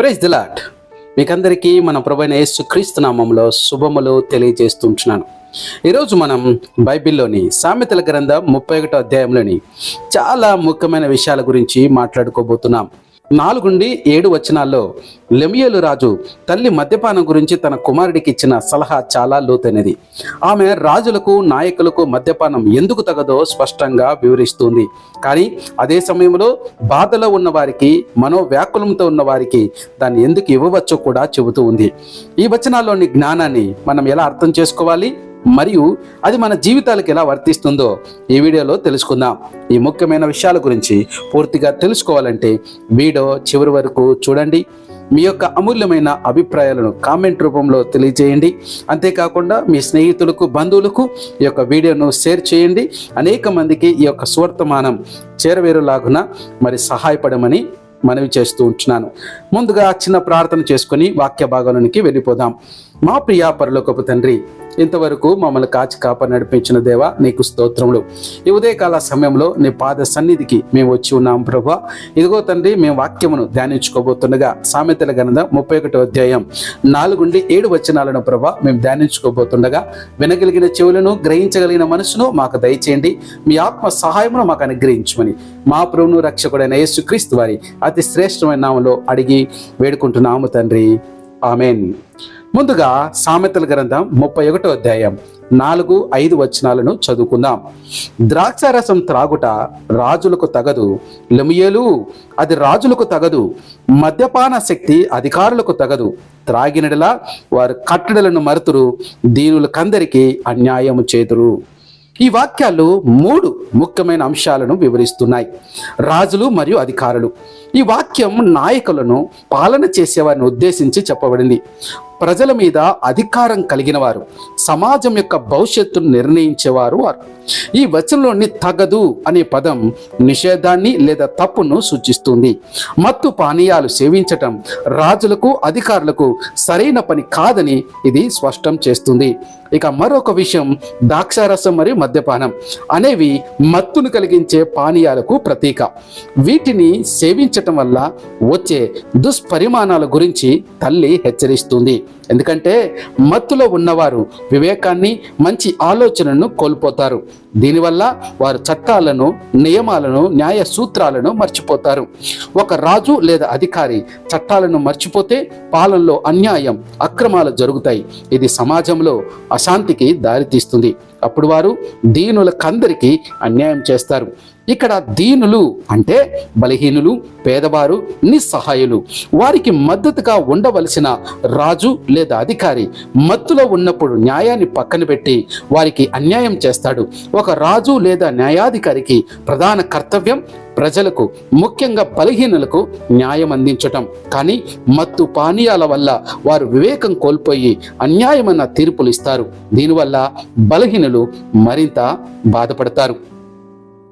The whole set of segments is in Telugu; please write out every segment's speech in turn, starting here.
ప్రైజ్ దిలాట్ మీకందరికీ మన ప్రభైన యేసు క్రీస్తు నామంలో శుభములు తెలియజేస్తుంటున్నాను. ఈరోజు మనం బైబిల్లోని సామెతల గ్రంథం ముప్పై ఒకటో అధ్యాయంలోని చాలా ముఖ్యమైన విషయాల గురించి మాట్లాడుకోబోతున్నాం. నాలుగుండి ఏడు వచనాల్లో లెమియలు రాజు తల్లి మద్యపానం గురించి తన కుమారుడికి ఇచ్చిన సలహా చాలా లోతైనది. ఆమె రాజులకు నాయకులకు మద్యపానం ఎందుకు తగదో స్పష్టంగా వివరిస్తుంది. కానీ అదే సమయంలో బాధలో ఉన్న వారికి మనోవ్యాకులంతో ఉన్న వారికి దాన్ని ఎందుకు ఇవ్వవచ్చో కూడా చెబుతూ ఉంది. ఈ వచనాల్లోని జ్ఞానాన్ని మనం ఎలా అర్థం చేసుకోవాలి? మరియు అది మన జీవితాలకు ఎలా వర్తిస్తుందో ఈ వీడియోలో తెలుసుకుందాం. ఈ ముఖ్యమైన విషయాల గురించి పూర్తిగా తెలుసుకోవాలంటే వీడియో చివరి వరకు చూడండి. మీ యొక్క అమూల్యమైన అభిప్రాయాలను కామెంట్ రూపంలో తెలియజేయండి. అంతేకాకుండా మీ స్నేహితులకు బంధువులకు ఈ యొక్క వీడియోను షేర్ చేయండి. అనేక మందికి ఈ యొక్క సువర్తమానం చేరవేరులాగున మరి సహాయపడమని మనవి చేస్తూ ఉంటున్నాను. ముందుగా చిన్న ప్రార్థన చేసుకుని వాక్య భాగాలనికి వెళ్ళిపోదాం. మా ప్రియా పరలోకపు తండ్రి ఇంతవరకు మమ్మల్ని కాచి కాప నడిపించిన దేవా నీకు స్తోత్రములు. ఈ ఉదయకాల సమయంలో నీ పాద సన్నిధికి మేము వచ్చి ఉన్నాం ప్రభా. ఇదిగో తండ్రి మేము వాక్యమును ధ్యానించుకోబోతుండగా సామెతల గణద ముప్పై ఒకటో అధ్యాయం నాలుగుండి ఏడు వచనాలను ప్రభా మేము ధ్యానించుకోబోతుండగా వినగలిగిన చెవులను గ్రహించగలిగిన మనసును మాకు దయచేయండి. మీ ఆత్మ సహాయమును మాకు అనుగ్రహించమని మా ప్రభును రక్షకుడైన యేసుక్రీస్తు వారి అతి శ్రేష్టమైన నామంలో అడిగి వేడుకుంటున్నాము తండ్రి. ఆమెన్. ముందుగా సామెతల గ్రంథం ముప్పై ఒకటో అధ్యాయం నాలుగు ఐదు వచనాలను చదువుకుందాం. ద్రాక్షారసం త్రాగుట రాజులకు తగదు. లెమియలు అది రాజులకు తగదు. మద్యపాన శక్తి అధికారులకు తగదు. త్రాగినడలా వారు కట్టడలను మరుతురు. దీనులకందరికీ అన్యాయము చేతురు. ఈ వాక్యాలు మూడు ముఖ్యమైన అంశాలను వివరిస్తున్నాయి. రాజులు మరియు అధికారులు. ఈ వాక్యం నాయకులను పాలన చేసేవారిని ఉద్దేశించి చెప్పబడింది. ప్రజల మీద అధికారం కలిగిన వారు సమాజం యొక్క భవిష్యత్తును నిర్ణయించేవారు వారు. ఈ వచనంలోని తగదు అనే పదం నిషేధాన్ని లేదా తప్పును సూచిస్తుంది. మత్తు పానీయాలు సేవించటం రాజులకు అధికారులకు సరైన పని కాదని ఇది స్పష్టం చేస్తుంది. ఇక మరొక విషయం ద్రాక్షారసం మరియు మద్యపానం. అనేవి మత్తును కలిగించే పానీయాలకు ప్రతీక. వీటిని సేవించటం వల్ల వచ్చే దుష్పరిమాణాల గురించి తల్లి హెచ్చరిస్తుంది. ఎందుకంటే మత్తులో ఉన్నవారు వివేకాన్ని మంచి ఆలోచనను కోల్పోతారు. దీనివల్ల వారు చట్టాలను నియమాలను న్యాయ సూత్రాలను మర్చిపోతారు. ఒక రాజు లేదా అధికారి చట్టాలను మర్చిపోతే పాలనలో అన్యాయం అక్రమాలు జరుగుతాయి. ఇది సమాజంలో అశాంతికి దారితీస్తుంది. అప్పుడు వారు దీనులకందరికీ అన్యాయం చేస్తారు. ఇక్కడ దీనులు అంటే బలహీనులు పేదవారు నిస్సహాయులు. వారికి మద్దతుగా ఉండవలసిన రాజు లేదా అధికారి మత్తులో ఉన్నప్పుడు న్యాయాన్ని పక్కన పెట్టి వారికి అన్యాయం చేస్తాడు. ఒక రాజు లేదా న్యాయాధికారికి ప్రధాన కర్తవ్యం ప్రజలకు ముఖ్యంగా బలహీనులకు న్యాయం అందించటం. కానీ మత్తు పానీయాల వల్ల వారు వివేకం కోల్పోయి అన్యాయమైన తీర్పులు ఇస్తారు. దీనివల్ల బలహీనులు మరింత బాధపడతారు.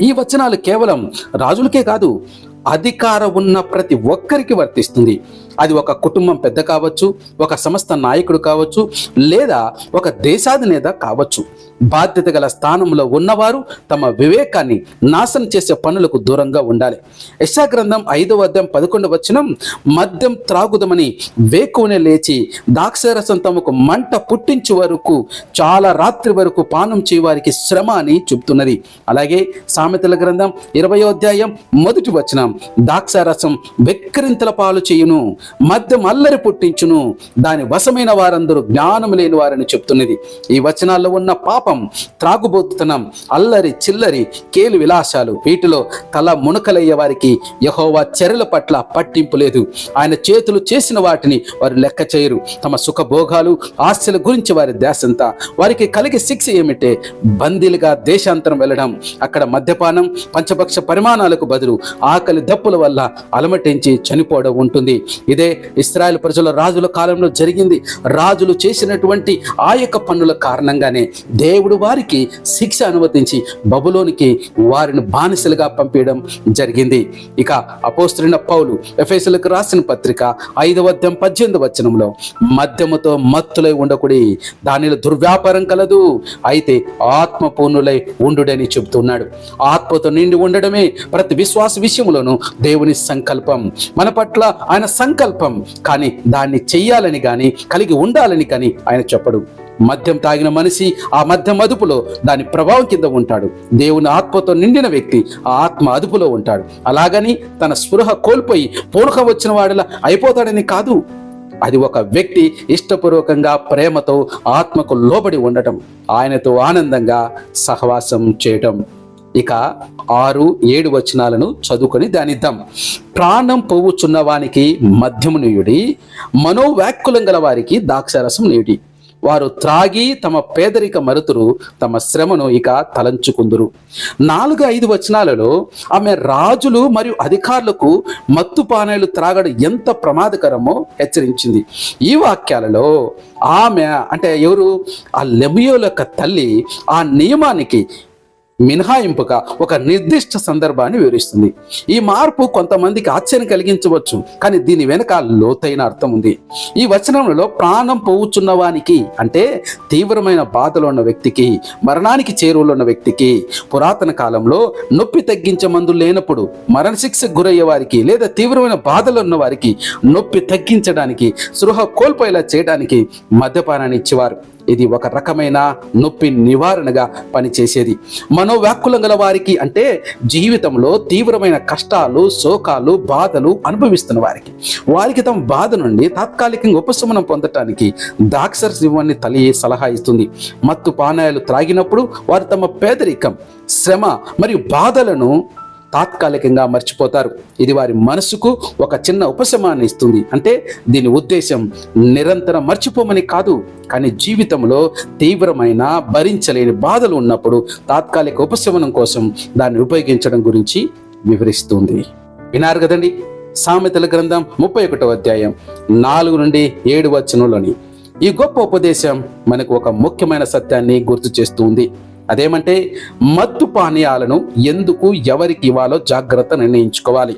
ఈ వచనాలు కేవలం రాజులకే కాదు అధికారం ఉన్న ప్రతి ఒక్కరికి వర్తిస్తుంది. అది ఒక కుటుంబం పెద్ద కావచ్చు ఒక సంస్థ నాయకుడు కావచ్చు లేదా ఒక దేశాధినేత కావచ్చు. బాధ్యత గల స్థానంలో ఉన్నవారు తమ వివేకాన్ని నాశనం చేసే పనులకు దూరంగా ఉండాలి. యశా గ్రంథం ఐదవ అధ్యాయం పదకొండు వచనం మద్యం త్రాగుదమని వేకువనే లేచి దాక్షరసం తమకు మంట పుట్టించే వరకు చాలా రాత్రి వరకు పానం చేయవారికి శ్రమ అని చెబుతున్నది. అలాగే సామెతల గ్రంథం ఇరవయో అధ్యాయం మొదటి వచనం ద్రాక్షారసం వెక్కిరింతల పాలు చేయును మద్యం అల్లరి పుట్టించును. దాని వశమైన వారందరూ జ్ఞానం లేని వారని చెప్తున్నది. ఈ వచనాల్లో ఉన్న పాపం త్రాగుబోతుతనం అల్లరి చిల్లరి కేలు విలాసాలు వీటిలో తల మునకలయ్యే వారికి యహోవా చర్యల పట్ల పట్టింపు లేదు. ఆయన చేతులు చేసిన వాటిని వారు లెక్క చేయరు. తమ సుఖభోగాలు ఆస్తుల గురించి వారి దేశంతా వారికి కలిగే శిక్ష ఏమిటే? బందీలుగా దేశాంతరం వెళ్ళడం. అక్కడ మద్యపానం పంచపక్ష పరిమాణాలకు బదులు ఆకలి దప్పుల వల్ల అలమటించి చనిపోవడం ఉంటుంది. ఇదే ఇస్రాయల్ ప్రజల రాజుల కాలంలో జరిగింది. రాజులు చేసినటువంటి ఆ యొక్క పన్నుల కారణంగానే దేవుడు వారికి శిక్ష అనుమతించి బబులోనికి వారిని బానిసలుగా పంపించడం జరిగింది. ఇక అపోస్త్రిన పౌలు ఎఫ్ఎస్లకు రాసిన పత్రిక ఐదవ అధ్యాయం పద్దెనిమిది వచనంలో మద్యముతో మత్తులై ఉండకుడి దానిలో దుర్వ్యాపారం కలదు. అయితే ఆత్మపూర్ణులై ఉండుడని చెబుతున్నాడు. ఆత్మతో నిండి ఉండడమే ప్రతి విశ్వాస విషయంలోనూ దేవుని సంకల్పం. మన పట్ల ఆయన సంకల్పం కానీ దాన్ని చెయ్యాలని కానీ కలిగి ఉండాలని కానీ ఆయన చెప్పడు. మద్యం తాగిన మనిషి ఆ మద్యం అదుపులో దాని ప్రభావం కింద ఉంటాడు. దేవుని ఆత్మతో నిండిన వ్యక్తి ఆ ఆత్మ అదుపులో ఉంటాడు. అలాగని తన స్పృహ కోల్పోయి పూనకం వచ్చిన వాడిలా అయిపోతాడని కాదు. అది ఒక వ్యక్తి ఇష్టపూర్వకంగా ప్రేమతో ఆత్మకు లోబడి ఉండటం ఆయనతో ఆనందంగా సహవాసం చేయటం. ఇక ఆరు ఏడు వచనాలను చదువుకొని ధ్యానిద్దాం. ప్రాణం పోవుచున్న వానికి మద్యము నీయుడి మనోవ్యాక్కులం గల వారికి దాక్షారసం నీయుడి. వారు త్రాగి తమ పేదరిక మరుతురు తమ శ్రమను ఇక తలంచుకుందురు. నాలుగు ఐదు వచనాలలో ఆమె రాజులు మరియు అధికారులకు మత్తు పానీయాలు త్రాగడం ఎంత ప్రమాదకరమో హెచ్చరించింది. ఈ వాక్యాలలో ఆమె అంటే ఎవరు? ఆ లెమియోల యొక్క తల్లి ఆ నియమానికి మినహాయింపుగా ఒక నిర్దిష్ట సందర్భాన్ని వివరిస్తుంది. ఈ మార్పు కొంతమందికి ఆశ్చర్యం కలిగించవచ్చు కానీ దీని వెనుక లోతైన అర్థం ఉంది. ఈ వచనంలో ప్రాణం పోవుచున్న వానికి అంటే తీవ్రమైన బాధలో ఉన్న వ్యక్తికి మరణానికి చేరువలో ఉన్న వ్యక్తికి పురాతన కాలంలో నొప్పి తగ్గించే మందులు లేనప్పుడు మరణశిక్షకు గురయ్యే వారికి లేదా తీవ్రమైన బాధలు ఉన్న వారికి నొప్పి తగ్గించడానికి సృహ కోల్పోయేలా చేయడానికి మద్యపానాన్ని ఇచ్చేవారు. ఇది ఒక రకమైన నొప్పి నివారణగా పనిచేసేది. మనోవ్యాకులం గల వారికి అంటే జీవితంలో తీవ్రమైన కష్టాలు శోకాలు బాధలు అనుభవిస్తున్న వారికి. వారికి తమ బాధ నుండి తాత్కాలికంగా ఉపశమనం పొందటానికి దాక్షర్ శివాన్ని తల్లి సలహా ఇస్తుంది. మత్తు పానాయాలు త్రాగినప్పుడు వారు తమ పేదరికం శ్రమ మరియు బాధలను తాత్కాలికంగా మర్చిపోతారు. ఇది వారి మనసుకు ఒక చిన్న ఉపశమాన్ని ఇస్తుంది. అంటే దీని ఉద్దేశం నిరంతరం మర్చిపోమని కాదు కానీ జీవితంలో తీవ్రమైన భరించలేని బాధలు ఉన్నప్పుడు తాత్కాలిక ఉపశమనం కోసం దాన్ని ఉపయోగించడం గురించి వివరిస్తుంది. వినారు కదండి? సామెతల గ్రంథం ముప్పై ఒకటో అధ్యాయం నాలుగు నుండి ఏడు వచనంలోని ఈ గొప్ప ఉపదేశం మనకు ఒక ముఖ్యమైన సత్యాన్ని గుర్తు చేస్తుంది. అదేమంటే మత్తు పానీయాలను ఎందుకు ఎవరికి ఇవ్వాలో జాగ్రత్త నిర్ణయించుకోవాలి.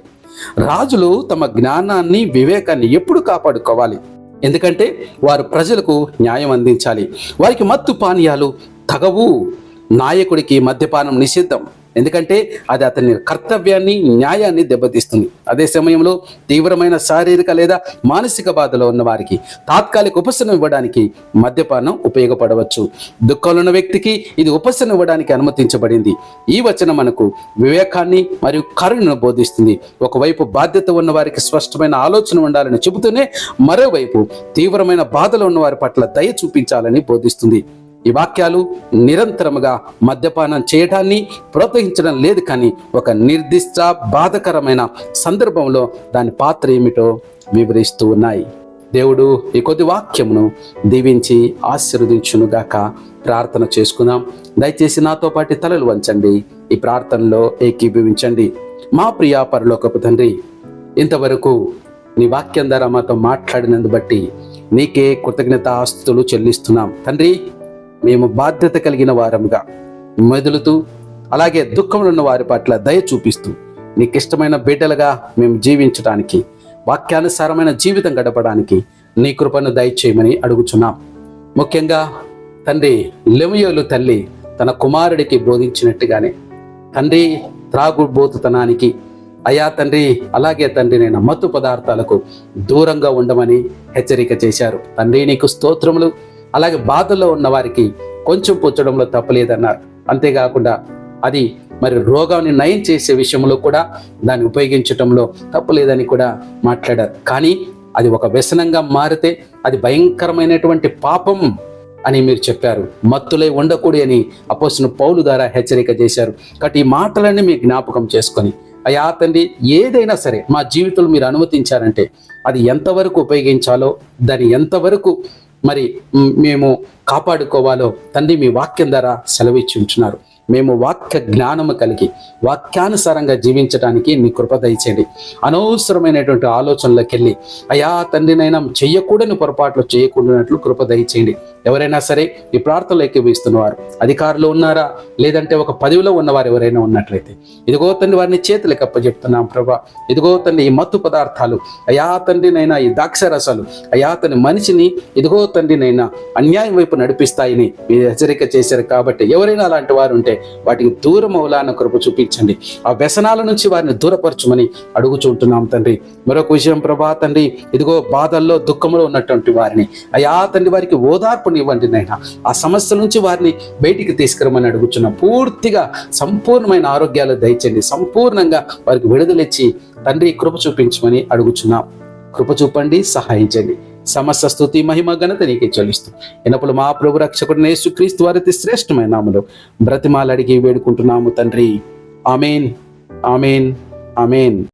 రాజులు తమ జ్ఞానాన్ని వివేకాన్ని ఎప్పుడు కాపాడుకోవాలి? ఎందుకంటే వారు ప్రజలకు న్యాయం అందించాలి. వారికి మత్తు పానీయాలు తగవు. నాయకుడికి మద్యపానం నిషిద్ధం. ఎందుకంటే అది అతని కర్తవ్యాన్ని న్యాయాన్ని దెబ్బతీస్తుంది. అదే సమయంలో తీవ్రమైన శారీరక లేదా మానసిక బాధలో ఉన్న వారికి తాత్కాలిక ఉపశమనం ఇవ్వడానికి మద్యపానం ఉపయోగపడవచ్చు. దుఃఖంలో ఉన్న వ్యక్తికి ఇది ఉపశమనం ఇవ్వడానికి అనుమతించబడింది. ఈ వచనం మనకు వివేకాన్ని మరియు కరుణను బోధిస్తుంది. ఒకవైపు బాధ్యత ఉన్న వారికి స్పష్టమైన ఆలోచన ఉండాలని చెబుతూనే మరోవైపు తీవ్రమైన బాధలో ఉన్న వారి పట్ల దయ చూపించాలని బోధిస్తుంది. ఈ వాక్యాలు నిరంతరముగా మద్యపానం చేయడాన్ని ప్రోత్సహించడం లేదు కానీ ఒక నిర్దిష్ట బాధకరమైన సందర్భంలో దాని పాత్ర ఏమిటో వివరిస్తూ ఉన్నాయి. దేవుడు ఈ కొద్ది వాక్యమును దీవించి ఆశీర్వదించునుగాక ప్రార్థన చేసుకుందాం. దయచేసి నాతో పాటు తలలు వంచండి. ఈ ప్రార్థనలో ఏకీభవించండి. మా ప్రియా పరలోకపు తండ్రి ఇంతవరకు నీ వాక్యం ద్వారా మాతో మాట్లాడినందు బట్టి నీకే కృతజ్ఞత ఆస్తులు చెల్లిస్తున్నాం. తండ్రి మేము బాధ్యత కలిగిన వారముగా మెదులుతూ అలాగే దుఃఖంలో ఉన్న వారి పట్ల దయ చూపిస్తూ నీకు ఇష్టమైన బిడ్డలుగా మేము జీవించడానికి వాక్యానుసారమైన జీవితం గడపడానికి నీ కృపను దయచేయమని అడుగుచున్నాం. ముఖ్యంగా తండ్రి లెమయోలు తల్లి తన కుమారుడికి బోధించినట్టుగానే తండ్రి త్రాగుబోతుతనానికి అయా తండ్రి అలాగే తండ్రి నేను మత్తు పదార్థాలకు దూరంగా ఉండమని హెచ్చరిక చేశారు. తండ్రి నీకు స్తోత్రములు. అలాగే బాధల్లో ఉన్న వారికి కొంచెం పుచ్చడంలో తప్పలేదన్నారు. అంతేకాకుండా అది మరి రోగాన్ని నయం చేసే విషయంలో కూడా దాన్ని ఉపయోగించటంలో తప్పలేదని కూడా మాట్లాడారు. కానీ అది ఒక వ్యసనంగా మారితే అది భయంకరమైనటువంటి పాపం అని మీరు చెప్పారు. మత్తులై ఉండకూడి అని అపోసిన పౌలు ద్వారా హెచ్చరిక చేశారు. కాబట్టి ఈ మాటలన్నీ మీ జ్ఞాపకం చేసుకొని అయ్యా తండ్రి ఏదైనా సరే మా జీవితంలో మీరు అనుమతించారంటే అది ఎంతవరకు ఉపయోగించాలో దాన్ని ఎంతవరకు మరి మేము కాపాడుకోవాలో తండ్రి మీ వాక్యం ద్వారా సెలవిచ్చి ఉంటున్నారు మేము వాక్య జ్ఞానము కలిగి వాక్యానుసారంగా జీవించడానికి నీ కృప దయచేయండి. అనవసరమైనటువంటి ఆలోచనలకు వెళ్ళి అయా తండ్రినైనా చెయ్యకూడని పొరపాట్లు చేయకూడనట్లు కృప దయచేయండి. ఎవరైనా సరే ఈ ప్రార్థనలు ఎక్కిపిస్తున్నవారు అధికారులు ఉన్నారా? లేదంటే ఒక పదవిలో ఉన్నవారు ఎవరైనా ఉన్నట్లయితే. ఇదిగో తండ్రి వారిని చేతులకు అప్పచెప్తున్నాం ప్రభా. ఇదిగో తండ్రి ఈ మత్తు పదార్థాలు. అయా తండ్రినైనా ఈ ద్రాక్ష రసాలు అయా తండ్రి మనిషిని ఇదిగో తండ్రినైనా అన్యాయం వైపు నడిపిస్తాయని మీరు హెచ్చరిక చేశారు కాబట్టి ఎవరైనా అలాంటి వారు ఉంటే వాటికి దూరం అవులాన్న కృప చూపించండి. ఆ వ్యసనాల నుంచి వారిని దూరపరచమని అడుగుచుంటున్నాం తండ్రి. మరొక విషయం ప్రభా తండ్రి ఇదిగో బాధల్లో దుఃఖంలో ఉన్నటువంటి వారిని. అయా తండ్రి వారికి ఓదార్పునివ్వండి నాయన ఆ సమస్య నుంచి వారిని బయటికి తీసుకురమని అడుగుచున్నాం పూర్తిగా సంపూర్ణమైన ఆరోగ్యాలు దయచండి సంపూర్ణంగా వారికి విడుదలిచ్చి తండ్రి కృప చూపించమని అడుగుచున్నాం. కృప చూపండి సహాయించండి సమస్త స్థుతి మహిమ ఘనత నీకే చెల్లిస్తూ. ఎనప్పుడు మా ప్రభు రక్షకుడు యేసుక్రీస్తు వారి శ్రేష్టమైన నామలో బ్రతిమాలడిగి వేడుకుంటున్నాము తండ్రి. ఆమెన్. ఆమెన్. ఆమెన్.